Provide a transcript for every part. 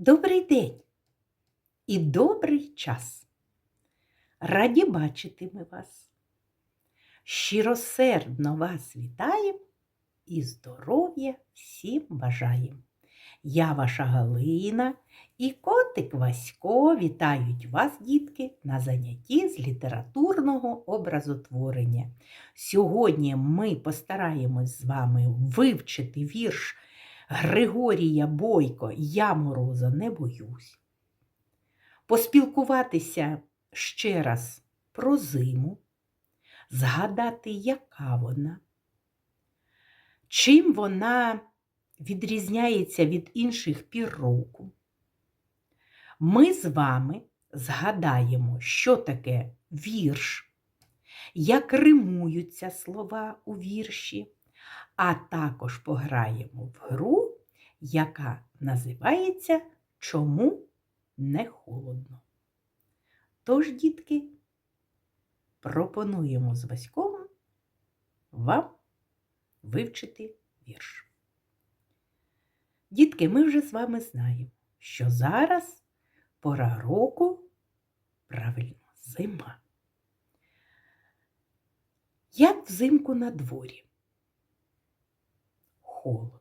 Добрий день і добрий час. Раді бачити ми вас. Щиросердно вас вітаємо і здоров'я всім бажаємо. Я ваша Галина і котик Васько вітають вас, дітки, на занятті з літературного образотворення. Сьогодні ми постараємось з вами вивчити вірш Григорія Бойко Я мороза не боюсь. Поспілкуватися ще раз про зиму, згадати, яка вона, чим вона відрізняється від інших пір року. Ми з вами згадаємо, що таке вірш, як римуються слова у вірші, а також пограємо в гру, яка називається Чому не холодно. Тож, дітки, пропонуємо з Васьком вам вивчити вірш. Дітки, ми вже з вами знаємо, що зараз пора року, правильно, зима. Як взимку на дворі? Холодно.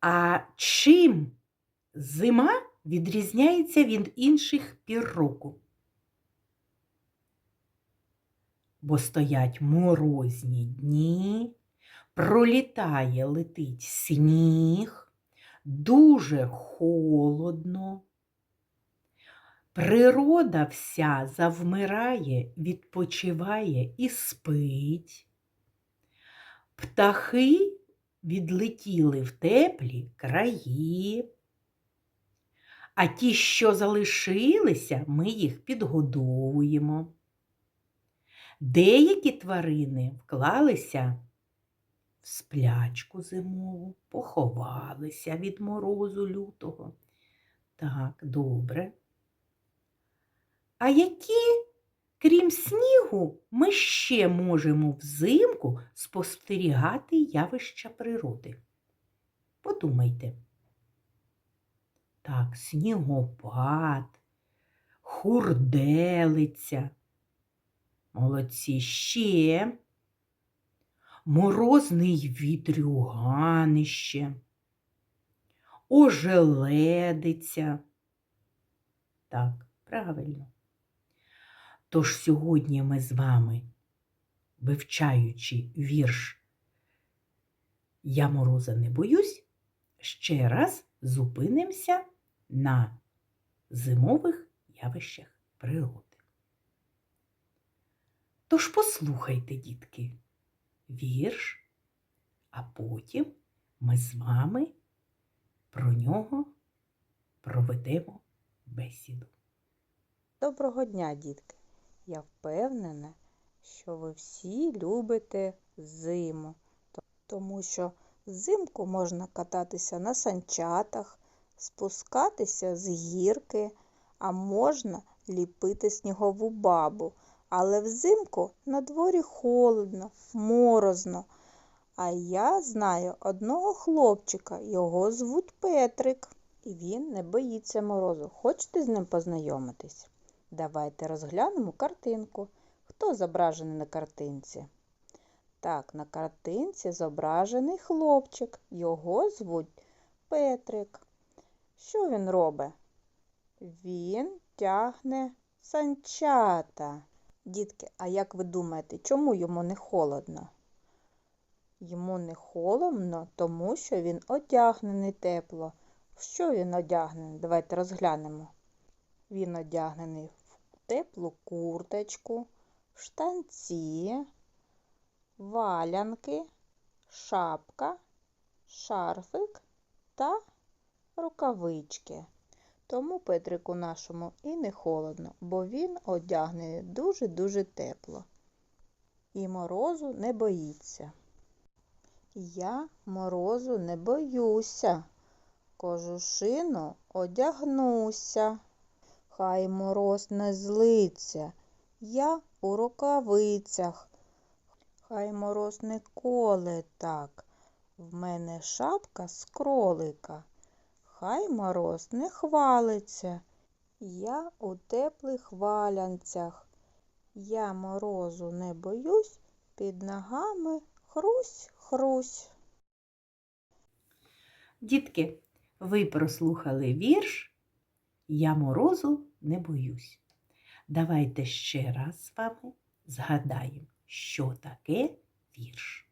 А чим зима відрізняється від інших пір року? Бо стоять морозні дні, пролітає, летить сніг, дуже холодно. Природа вся завмирає, відпочиває і спить. Птахи відлетіли в теплі краї. А ті, що залишилися, ми їх підгодовуємо. Деякі тварини вклалися в сплячку зимову, поховалися від морозу лютого. Так, добре. А які, крім снігу, ми ще можемо взимку спостерігати явища природи? Подумайте. Так, снігопад, хурделиця. Молодці ще. Морозний вітрюганище, ожеледиця. Так, правильно. Тож сьогодні ми з вами, вивчаючи вірш Я мороза не боюсь, ще раз зупинимося на зимових явищах природи. Тож послухайте, дітки, вірш, а потім ми з вами про нього проведемо бесіду. Доброго дня, дітки! Я впевнена, що ви всі любите зиму, тому що взимку можна кататися на санчатах, спускатися з гірки, а можна ліпити снігову бабу. Але взимку на дворі холодно, морозно. А я знаю одного хлопчика, його звуть Петрик, і він не боїться морозу. Хочете з ним познайомитись? Давайте розглянемо картинку. Хто зображений на картинці? Так, на картинці зображений хлопчик. Його звуть Петрик. Що він робить? Він тягне санчата. Дітки, а як ви думаєте, чому йому не холодно? Йому не холодно, тому що він одягнений тепло. Що він одягнений? Давайте розглянемо. Він одягнений теплу курточку, штанці, валянки, шапка, шарфик та рукавички. Тому Петрику нашому і не холодно, бо він одягнений дуже-дуже тепло. І морозу не боїться. Я морозу не боюся, кожушину одягнуся. Хай мороз не злиться, я у рукавицях. Хай мороз не коле так. В мене шапка з кролика. хай мороз не хвалиться. Я у теплих валянцях. Я морозу не боюсь, під ногами хрусь, хрусь. Дітки, ви прослухали вірш Я морозу не боюсь. Давайте ще раз з вами згадаємо, що таке вірш.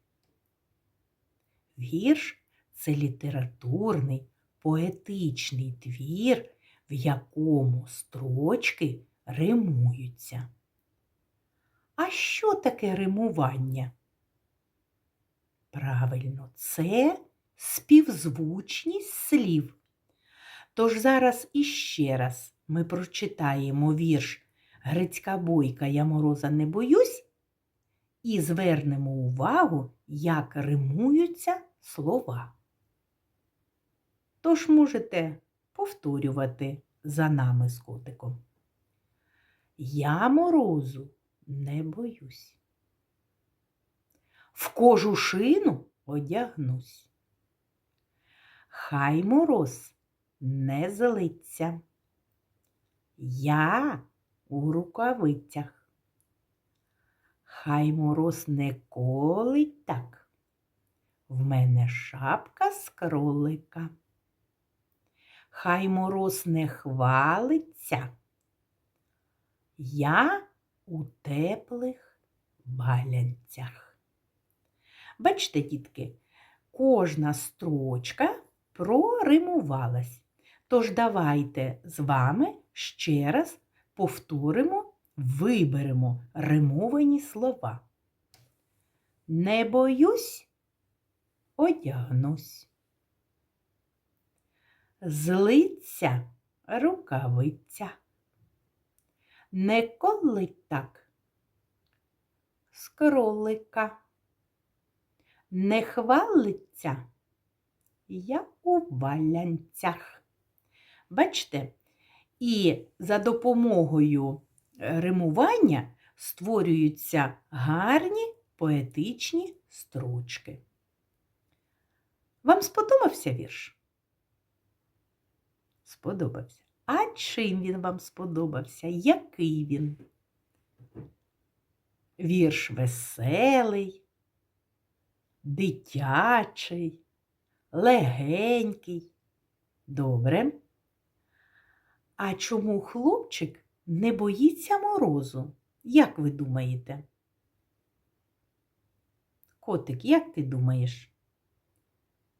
Вірш це літературний, поетичний твір, в якому строчки римуються. А що таке римування? Правильно, це співзвучність слів. Тож зараз іще раз ми прочитаємо вірш Грицька бойка Я мороза не боюсь і звернемо увагу, як римуються слова. Тож можете повторювати за нами з котиком. Я морозу не боюсь. В кожушину одягнусь. Хай мороз не злиться. Я у рукавицях. Хай мороз не колить так. В мене шапка з кролика. Хай мороз не хвалиться. Я у теплих валянцях. Бачите, дітки, кожна строчка проримувалась. Тож давайте з вами ще раз повторимо, виберемо римовані слова. Не боюсь, одягнусь. Злиться рукавиця. Не колить так з кролика. Не хвалиться я у валянцях. Бачите? І за допомогою е, римування створюються гарні поетичні строчки. Вам сподобався вірш? Сподобався. А чим він вам сподобався? Який він? Вірш веселий, дитячий, легенький. Добре. А чому хлопчик не боїться морозу? Як ви думаєте? Котик, як ти думаєш?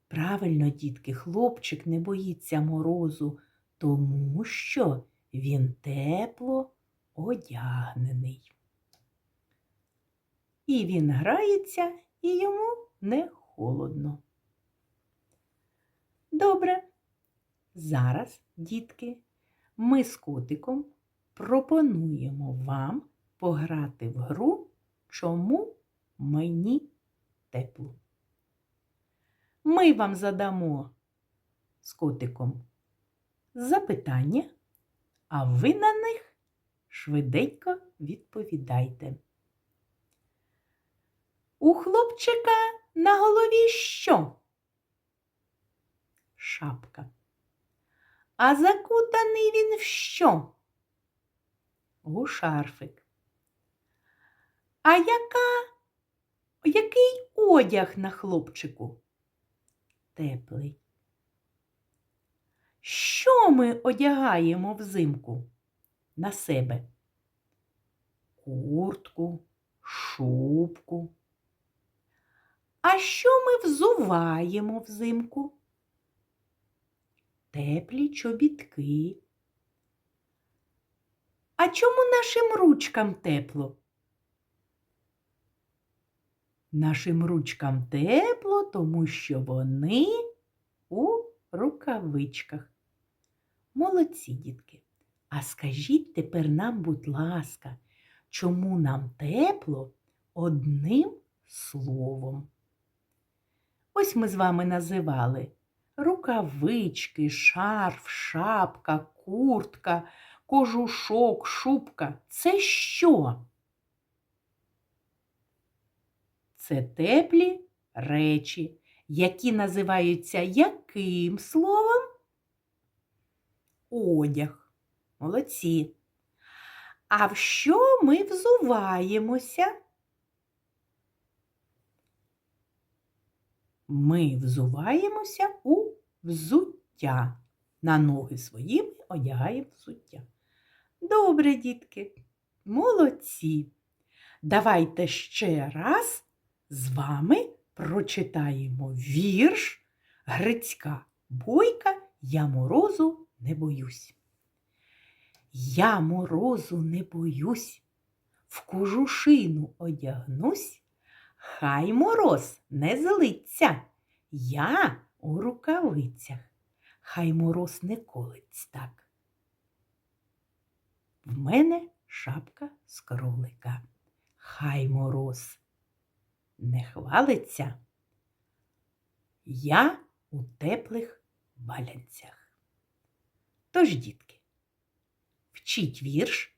Правильно, дітки, хлопчик не боїться морозу, тому що він тепло одягнений. І він грається, і йому не холодно. Добре. Зараз, дітки, ми з котиком пропонуємо вам пограти в гру Чому мені тепло. Ми вам задамо з котиком запитання, а ви на них швиденько відповідайте. У хлопчика на голові що? Шапка. А закутаний він в що? У шарфик. А яка, який одяг на хлопчику? Теплий. Що ми одягаємо взимку на себе? Куртку, шубку. А що ми взуваємо взимку? Теплі чобітки. А чому нашим ручкам тепло? Нашим ручкам тепло, тому що вони у рукавичках. Молодці, дітки. А скажіть тепер нам, будь ласка, чому нам тепло одним словом? Ось ми з вами називали рукавички, шарф, шапка, куртка, кожушок, шубка. Це що? Це теплі речі, які називаються яким словом? одяг. Молодці. А в що ми взуваємося? Ми взуваємося у взуття. На ноги свої ми одягаємо взуття. Добре, дітки, молодці. Давайте ще раз з вами прочитаємо вірш Грицька Бойка Я морозу не боюсь. Я морозу не боюсь, в кожушину одягнусь, хай мороз не злиться, я у рукавицях, хай мороз не колить так. В мене шапка з кролика, хай мороз не хвалиться, я у теплих валянцях. Тож, дітки, вчіть вірш,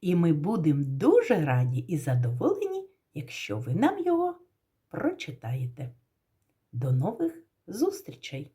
і ми будемо дуже раді і задоволені, якщо ви нам його прочитаєте. До нових зустрічей!